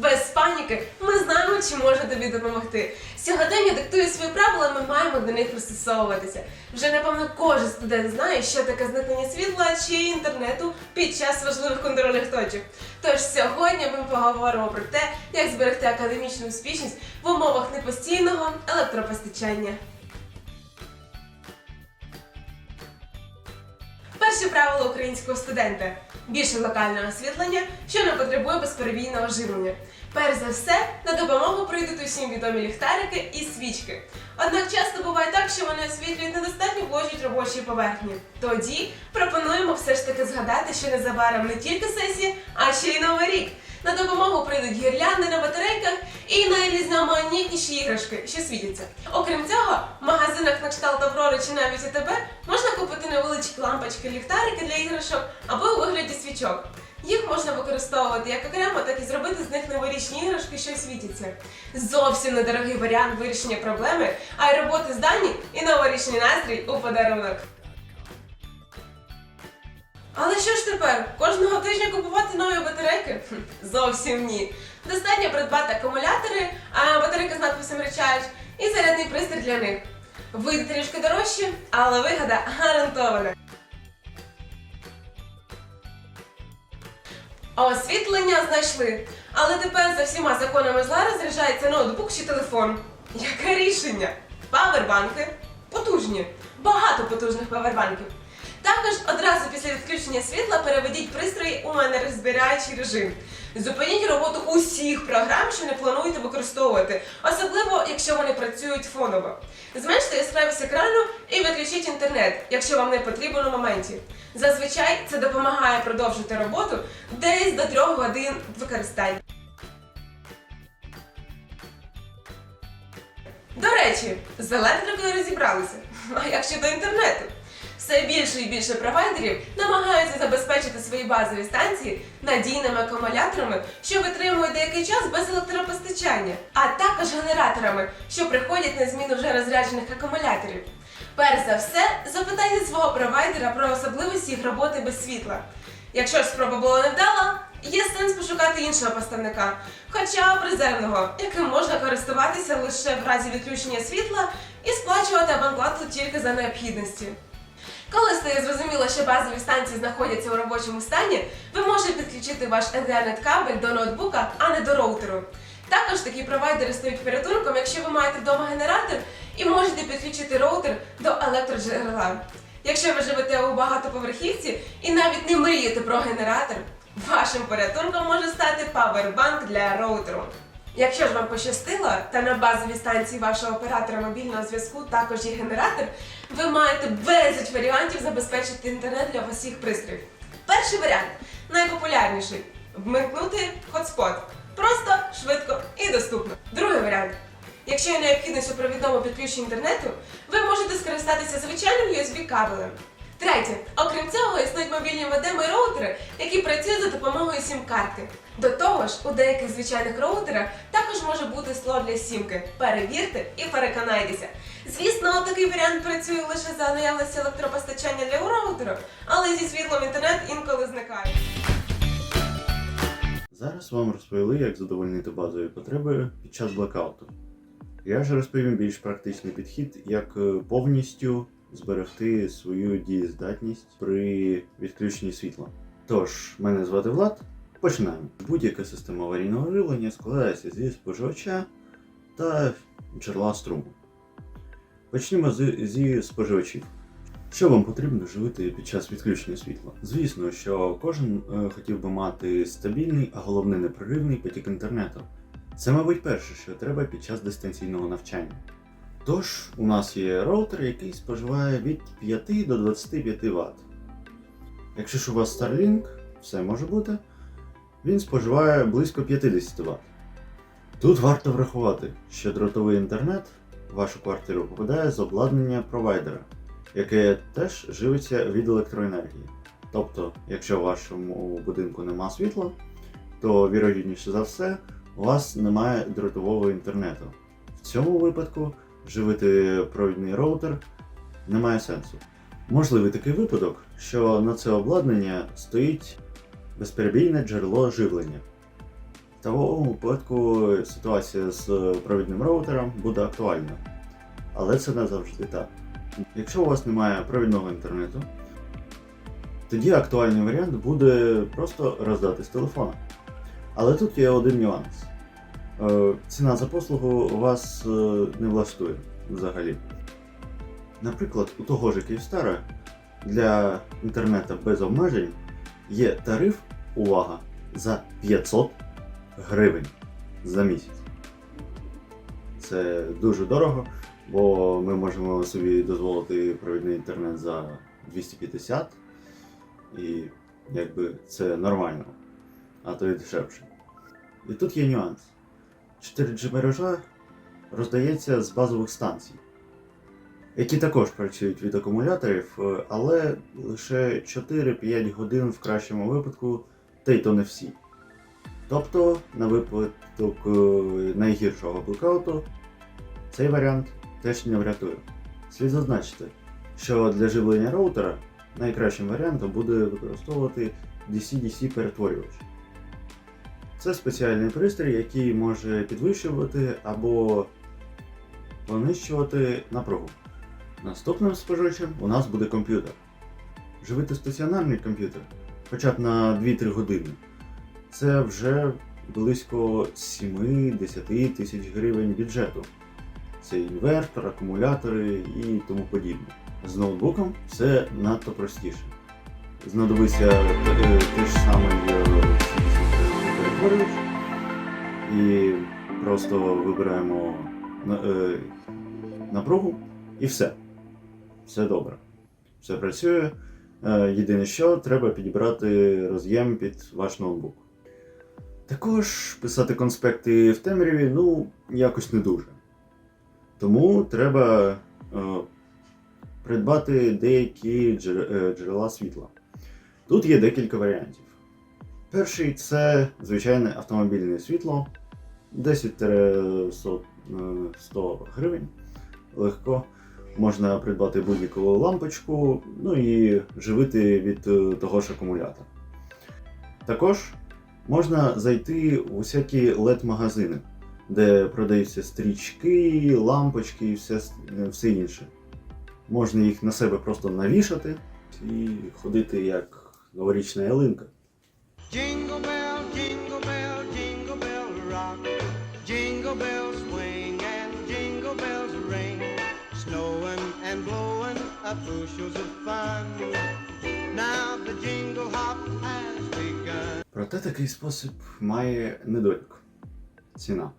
Без паніки ми знаємо, чи може тобі допомогти. Сьогодення диктує свої правила, ми маємо до них пристосовуватися. Вже напевно кожен студент знає, що таке зникнення світла чи інтернету під час важливих контрольних точок. Тож сьогодні ми поговоримо про те, як зберегти академічну успішність в умовах непостійного електропостачання. Перше правило українського студента більше локального освітлення, що не потребує безперебійного живлення. Перш за все, на допомогу прийдуть усім відомі ліхтарики і свічки. Однак часто буває так, що вони освітлюють недостатньо площадь робочої поверхні. Тоді пропонуємо все ж таки згадати, що незабаром не тільки сесія, а ще й новий рік. На допомогу прийдуть гірлянди на батарейках і найрізноманітніші іграшки, що світяться. Окрім цього, в магазинах на кшталт Аврори чи навіть АТБ можна купити невеличкі лампочки, ліхтарики для іграшок або у вигляді свічок. Їх можна використовувати як окремо, так і зробити з них новорічні іграшки, що світяться. Зовсім недорогий варіант вирішення проблеми, а й роботи здані і новорічний настрій у подарунок. Ж тепер? Кожного тижня купувати нові батарейки? Зовсім ні. Достатньо придбати акумулятори, а батарейки з надписом Recharge і зарядний пристрій для них. Вийде трішки дорожче, але вигода гарантована. Освітлення знайшли. Але тепер за всіма законами зла розряджається ноутбук чи телефон. Яке рішення? Павербанки потужні, багато потужних павербанків. Також одразу після відключення світла переведіть пристрої у енергозберігаючий режим. Зупиніть роботу усіх програм, що не плануєте використовувати, особливо якщо вони працюють фоново. Зменште яскравість екрану і виключіть інтернет, якщо вам не потрібен у моменті. Зазвичай це допомагає продовжити роботу десь до 3 годин використання. До речі, з електрикою розібралися. А як щодо інтернету? Все більше і більше провайдерів намагаються забезпечити свої базові станції надійними акумуляторами, що витримують деякий час без електропостачання, а також генераторами, що приходять на зміну вже розряджених акумуляторів. Перш за все, запитайте свого провайдера про особливості їх роботи без світла. Якщо ж спроба була невдала, є сенс пошукати іншого поставника, хоча б резервного, яким можна користуватися лише в разі відключення світла і сплачувати абонплату тільки за необхідності. Коли стає зрозуміло, що базові станції знаходяться у робочому стані, ви можете підключити ваш Ethernet-кабель до ноутбука, а не до роутеру. Також такі провайдери стають порятунком, якщо ви маєте вдома генератор і можете підключити роутер до електроджерела. Якщо ви живете у багатоповерхівці і навіть не мрієте про генератор, вашим порятунком може стати павербанк для роутеру. Якщо ж вам пощастило, та на базовій станції вашого оператора мобільного зв'язку також є генератор, ви маєте безліч варіантів забезпечити інтернет для усіх пристроїв. Перший варіант найпопулярніший вмикнути хотспот. Просто, швидко і доступно. Другий варіант. Якщо є необхідність у провідному підключенні інтернету, ви можете скористатися звичайним USB кабелем. Третє, окрім цього, існують мобільні модеми роутери, які працюють за допомогою сім-картки. До того ж, у деяких звичайних роутерах також може бути слот для сімки. Перевірте і переконайтеся. Звісно, такий варіант працює лише за наявності електропостачання для роутеру, але зі світлом інтернет інколи зникає. Зараз вам розповіли, як задовольнити базові потреби під час блекауту. Я ж розповім більш практичний підхід, як е, повністю зберегти свою дієздатність при відключенні світла. Тож, мене звати Влад. Починаємо. Будь-яка система аварійного живлення складається зі споживача та джерела струму. Почнімо з, зі споживачів. Що вам потрібно живити під час відключення світла? Звісно, що кожен е, хотів би мати стабільний, а головне непреривний потік інтернету. Це, мабуть, перше, що треба під час дистанційного навчання. Тож, у нас є роутер, який споживає від 5 до 25 Вт. Якщо ж у вас Starlink, все може бути, він споживає близько 50 Вт. Тут варто врахувати, що дротовий інтернет в вашу квартиру попадає з обладнання провайдера яке теж живиться від електроенергії. Тобто, якщо в вашому будинку нема світла, то вірогідніше за все у вас немає дротового інтернету. В цьому випадку живити провідний роутер немає сенсу. Можливий такий випадок, що на це обладнання стоїть безперебійне джерело живлення. В такому випадку ситуація з провідним роутером буде актуальна. Але це не завжди так. Якщо у вас немає провідного інтернету, тоді актуальний варіант буде просто роздати з телефона. Але тут є один нюанс. Е, Ціна за послугу вас е, не влаштує взагалі. Наприклад, у того ж Київстара для інтернету без обмежень є тариф, увага, за 500 гривень за місяць. Це дуже дорого, бо ми можемо собі дозволити провідний інтернет за 250, і якби це нормально, а то і дешевше. І тут є нюанс. 4G мережа роздається з базових станцій, які також працюють від акумуляторів, е, але лише 4-5 годин в кращому випадку, та й то не всі. Тобто, на випадок е, найгіршого блекауту, цей варіант теж не врятує. Слід зазначити, що для живлення роутера найкращим варіантом буде використовувати DC-DC перетворювач. Це спеціальний пристрій, який може підвищувати або понищувати напругу. Наступним споживачем у нас буде комп'ютер. Живити стаціонарний комп'ютер хоча б на 2-3 години. Це вже близько 7-10 тисяч гривень бюджету. Це інвертор, акумулятори і тому подібне. З ноутбуком все надто простіше. Знадобиться е, те ж самий е, і просто вибираємо е, напругу і все. Все добре. Все працює. Е, Єдине, що треба підібрати роз'єм під ваш ноутбук. Також писати конспекти в темряві, ну, якось не дуже. Тому треба е, придбати деякі е, джерела світла. Тут є декілька варіантів. Перший це звичайне автомобільне світло 10-100 гривень. Легко. Можна придбати будь-яку лампочку, ну і живити від е, того ж акумулятора. Також можна зайти у всякі LED-магазини, де продаються стрічки, лампочки і все, е, все інше. Можна їх на себе просто навішати і ходити як новорічна ялинка. Jingle bell, jingle bell, jingle bell rock. Jingle bells swing and jingle bells ring. Snowing and blowing up bushels of fun. Now the jingle hop has begun. Проте такий спосіб має недолік ціна.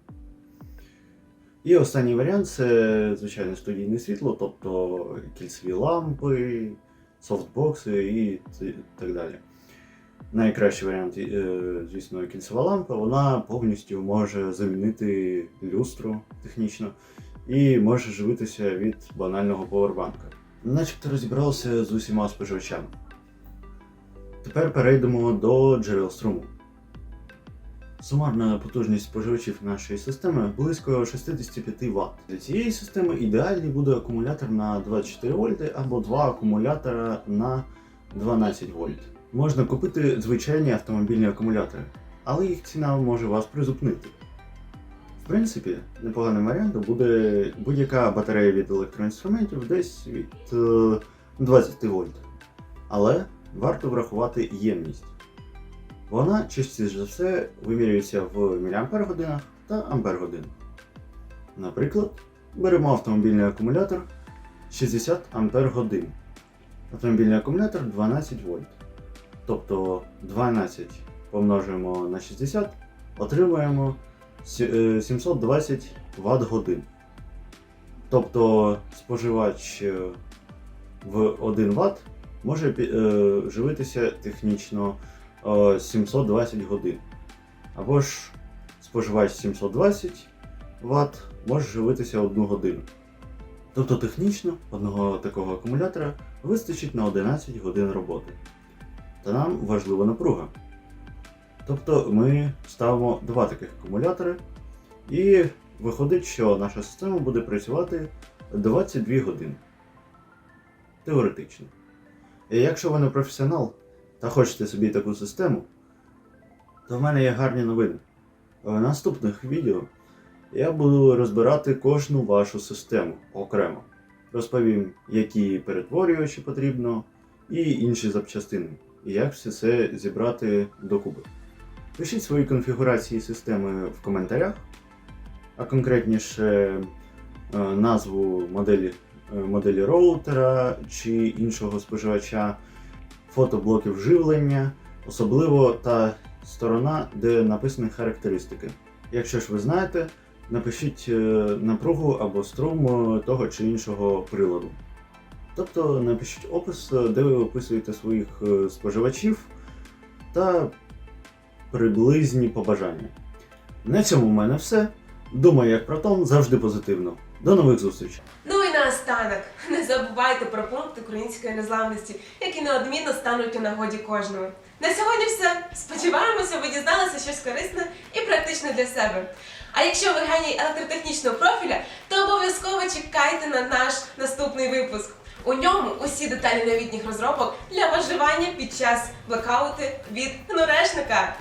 І останній варіант це звичайне студійне світло, тобто кільцеві лампи, софтбокси і так далі. Найкращий варіант, е, звісно, кільцева лампа, вона повністю може замінити люстру технічно і може живитися від банального повербанка. Начебто розібралися з усіма споживачами. Тепер перейдемо до джерел струму. Сумарна потужність споживачів нашої системи близько 65 Вт. Для цієї системи ідеальний буде акумулятор на 24 вольти або два акумулятора на 12 вольт. Можна купити звичайні автомобільні акумулятори, але їх ціна може вас призупинити. В принципі, непоганим варіантом буде будь-яка батарея від електроінструментів десь від е, 20 вольт. Але варто врахувати ємність. Вона частіше за все вимірюється в мАч та ампер-годин. Наприклад, беремо автомобільний акумулятор 60 ампер-годин. Автомобільний акумулятор 12 вольт. Тобто 12 помножуємо на 60, отримуємо е, 720 Вт годин. Тобто споживач е, в 1 Вт може е, живитися технічно е, 720 годин. Або ж споживач 720 Вт може живитися 1 годину. Тобто технічно одного такого акумулятора вистачить на 11 годин роботи. Та нам важлива напруга. Тобто ми ставимо два таких акумулятори, і виходить, що наша система буде працювати 22 години. Теоретично. І якщо ви не професіонал та хочете собі таку систему, то в мене є гарні новини. В наступних відео я буду розбирати кожну вашу систему окремо. Розповім, які перетворювачі потрібно і інші запчастини, і як все це зібрати докупи. Пишіть свої конфігурації системи в коментарях, а конкретніше е, назву моделі, е, моделі роутера чи іншого споживача, фото блоків живлення, особливо та сторона, де написані характеристики. Якщо ж ви знаєте, напишіть е, напругу або струм того чи іншого приладу. Тобто напишіть опис, е, де ви описуєте своїх е, споживачів та приблизні побажання. На цьому в мене все. Думаю, як протон, завжди позитивно. До нових зустрічей! Ну і наостанок, не забувайте про пункт української незламності, які неодмінно стануть у нагоді кожному. На сьогодні все. Сподіваємося, ви дізналися щось корисне і практичне для себе. А якщо ви геній електротехнічного профіля, то обов'язково чекайте на наш наступний випуск. У ньому усі деталі новітніх розробок для виживання під час блекаути від норешника.